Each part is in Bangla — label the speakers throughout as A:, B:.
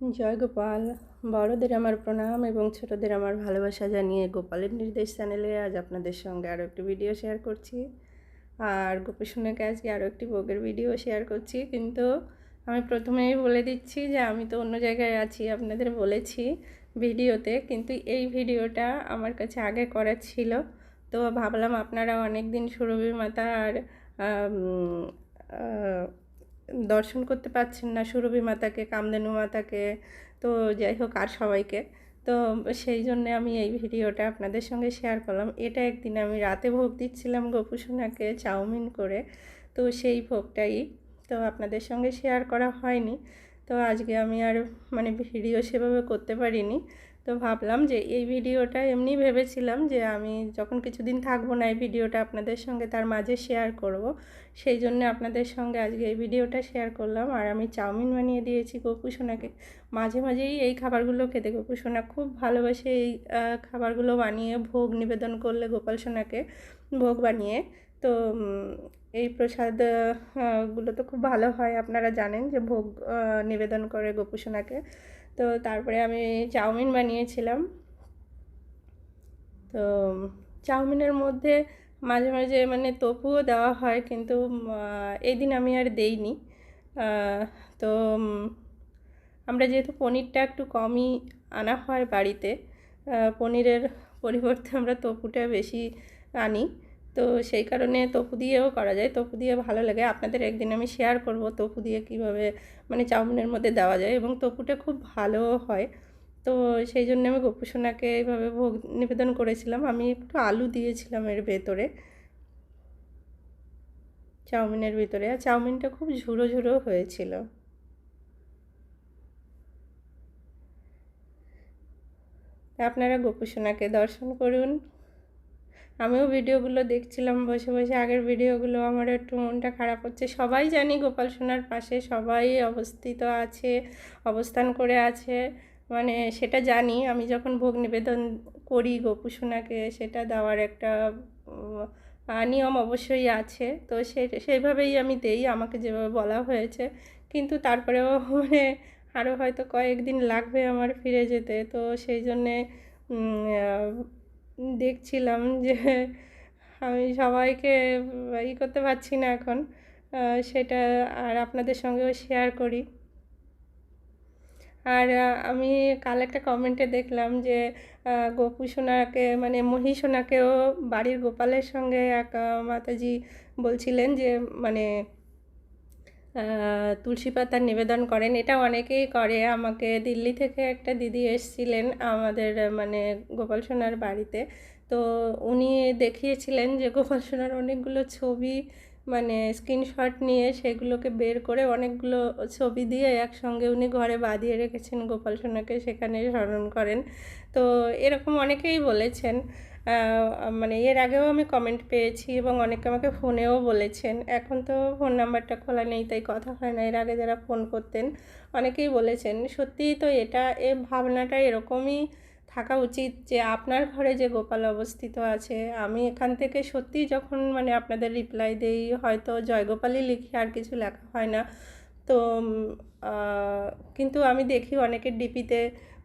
A: জয় গোপাল। বড়দের আমার প্রণাম এবং ছোটদের আমার ভালোবাসা জানিয়ে গোপালের নির্দেশ চ্যানেলে আজ আপনাদের সঙ্গে আরও একটি ভিডিও শেয়ার করছি। আর গোপী শুনেকে আজকে আরও একটি ভোগের ভিডিও শেয়ার করছি। কিন্তু আমি প্রথমেই বলে দিচ্ছি যে আমি তো অন্য জায়গায় আছি, আপনাদের বলেছি ভিডিওতে কিন্তু এই ভিডিওটা আমার কাছে আগে করা ছিল। তো ভাবলাম আপনারা অনেক দিন সুরভি মাতা আর দর্শন করতে পারছেন না, সুরভি মাতাকে, কামদেনু মাতাকে, তো যাই হোক আর সবাইকে। তো সেই জন্য আমি এই ভিডিওটা আপনাদের সঙ্গে শেয়ার করলাম। এটা একদিন আমি রাতে ভোগ দিচ্ছিলাম গোপুসোনাকে চাউমিন করে, তো সেই ভোগটাই তো আপনাদের সঙ্গে শেয়ার করা হয়নি। তো আজকে আমি আর মানে ভিডিও সেভাবে করতে পারিনি। তো ভাবলাম যে এই ভিডিওটা এমনি ভেবেছিলাম যে আমি যখন কিছুদিন থাকব না এই ভিডিওটা আপনাদের সঙ্গে তার মাঝে শেয়ার করব। সেই জন্য আপনাদের সঙ্গে আজকে এই ভিডিওটা শেয়ার করলাম। আর আমি চাউমিন বানিয়ে দিয়েছি গোপুসোনাকে মাঝে মাঝেই এই খাবারগুলো খেতে গোপুসোনা খুব ভালোবাসে এই খাবারগুলো বানিয়ে ভোগ নিবেদন করলে গোপাল সোনাকে ভোগ বানিয়ে। তো এই প্রসাদগুলো তো খুব ভালো হয়, আপনারা জানেন যে ভোগ নিবেদন করে গোপুসোনাকে। তো তারপরে আমি চাউমিন বানিয়েছিলাম। তো, চাউমিনের মধ্যে মাঝে মাঝে মানে তপুও দেওয়া হয়, কিন্তু এই দিন আমি আর দেইনি। তো আমরা যেহেতু পনিরটা একটু কমই আনা হয় বাড়িতে পনিরের পরিবর্তে আমরা তপুটা বেশি আনি। তো সেই কারণে তপু দিয়েও করা যায়। তপু দিয়ে ভালো লাগে। আপনাদের একদিন আমি শেয়ার করব তপু দিয়ে কীভাবে মানে চাউমিনের মধ্যে দেওয়া যায় এবং তপুটা খুব ভালো হয়। তো সেই জন্য আমি গোপুসোনাকে এইভাবে ভোগ নিবেদন করেছিলাম। আমি একটু আলু দিয়েছিলাম এর ভেতরে। চাউমিনের ভিতরে। আর চাউমিনটা খুব ঝুড়ো ঝুড়ো হয়েছিল। আপনারা গোপুসোনাকে দর্শন করুন। আমিও ভিডিওগুলো দেখছিলাম, বসে বসে আগের ভিডিওগুলো আমার একটু মনটা খারাপ হচ্ছে। সবাই জানি গোপাল সোনার পাশে সবাই অবস্থিত আছে, অবস্থান করে আছে মানে সেটা জানি। আমি যখন ভোগ নিবেদন করি গোপু সোনাকে, সেটা দেওয়ার একটা নিয়ম অবশ্যই আছে। তো সে, সেইভাবেই আমি দেই, আমাকে যেভাবে বলা হয়েছে। কিন্তু তারপরেও মানে আরও হয়তো কয়েকদিন লাগবে আমার ফিরে যেতে। তো সেই জন্যে দেখছিলাম যে আমি সবাইকে ই করতে পারছি না এখন। সেটা আর আপনাদের সঙ্গেও শেয়ার করি। আর আমি কাল একটা কমেন্টে দেখলাম যে গোপু সোনাকে মানে মহি সোনাকেও বাড়ির গোপালের সঙ্গে এক মাতাজি বলছিলেন যে মানে তুলসী পাতার নিবেদন করেন। এটা অনেকেই করে। আমাকে দিল্লি থেকে একটা দিদি এসেছিলেন আমাদের মানে গোপাল সোনার বাড়িতে। তো উনি দেখিয়েছিলেন যে গোপাল সোনার অনেকগুলো ছবি মানে স্ক্রিনশট নিয়ে সেগুলোকে বের করে অনেকগুলো ছবি দিয়ে একসঙ্গে উনি ঘরে বাঁধিয়ে রেখেছেন। গোপাল সোনাকে সেখানে স্মরণ করেন। তো এরকম অনেকেই বলেছেন। মানে এর আগেও আমি কমেন্ট পেয়েছি এবং অনেকে আমাকে ফোনেও বলেছেন। এখন তো ফোন নাম্বারটা খোলা নেই, তাই কথা হয় না। এর আগে যারা ফোন করতেন, অনেকেই বলেছেন, সত্যিই তো এটা, এ ভাবনাটা এরকমই থাকা উচিত যে আপনার ঘরে যে গোপাল অবস্থিত আছে, আমি এখান থেকে সত্যিই যখন মানে আপনাদের রিপ্লাই দেই, হয়তো জয়গোপালই লিখি আর কিছু লেখা হয় না। তো কিন্তু আমি দেখি অনেকের ডিপিতে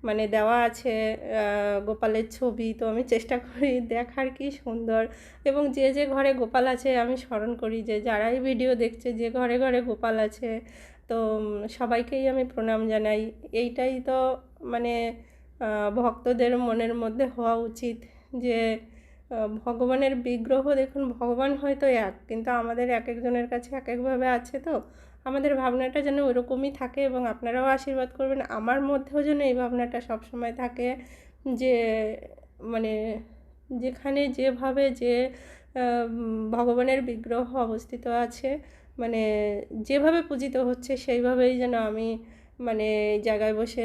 A: মানে দেওয়া আছে গোপালের ছবি। তো আমি চেষ্টা করি দেখার কি সুন্দর। এবং যে যে ঘরে গোপাল আছে, আমি স্মরণ করি যে, যারাই ভিডিও দেখছে, যে ঘরে ঘরে গোপাল আছে, তো সবাইকেই আমি প্রণাম জানাই। এইটাই তো মানে ভক্তদের মনের মধ্যে হওয়া উচিত যে ভগবানের বিগ্রহ দেখুন, ভগবান হয়তো এক, কিন্তু আমাদের এক একজনের কাছে এক একভাবে আছে তো। আমাদের ভাবনাটা যেন ওরকমই থাকে এবং আপনারাও আশীর্বাদ করবেন। আমার মধ্যেও যেন এই ভাবনাটা সবসময় থাকে যে মানে যেখানে যেভাবে যে ভগবানের বিগ্রহ অবস্থিত আছে মানে যেভাবে পূজিত হচ্ছে সেইভাবেই যেন আমি মানে জায়গায় বসে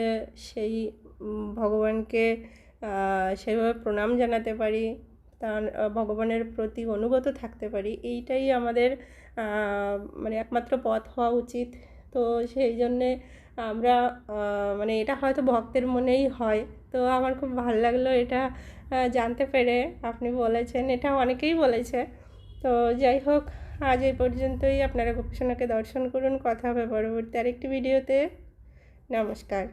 A: সেই ভগবানকে সেইভাবে প্রণাম জানাতে পারি। তার ভগবানের প্রতি অনুগত থাকতে পারি। এইটাই আমাদের মানে একমাত্র পথ হওয়া উচিত। তো সেই জন্যে আমরা মানে এটা হয়তো ভক্তের মনেই হয়। তো আমার খুব ভালো লাগল এটা জানতে পেরে। আপনি বলেছেন, এটা অনেকেই বলেছে। তো যাই হোক, আজ এই পর্যন্তই। আপনারা গোপীসোনাকে দর্শন করুন। কথা হবে পরবর্তী আরেকটি ভিডিওতে। নমস্কার।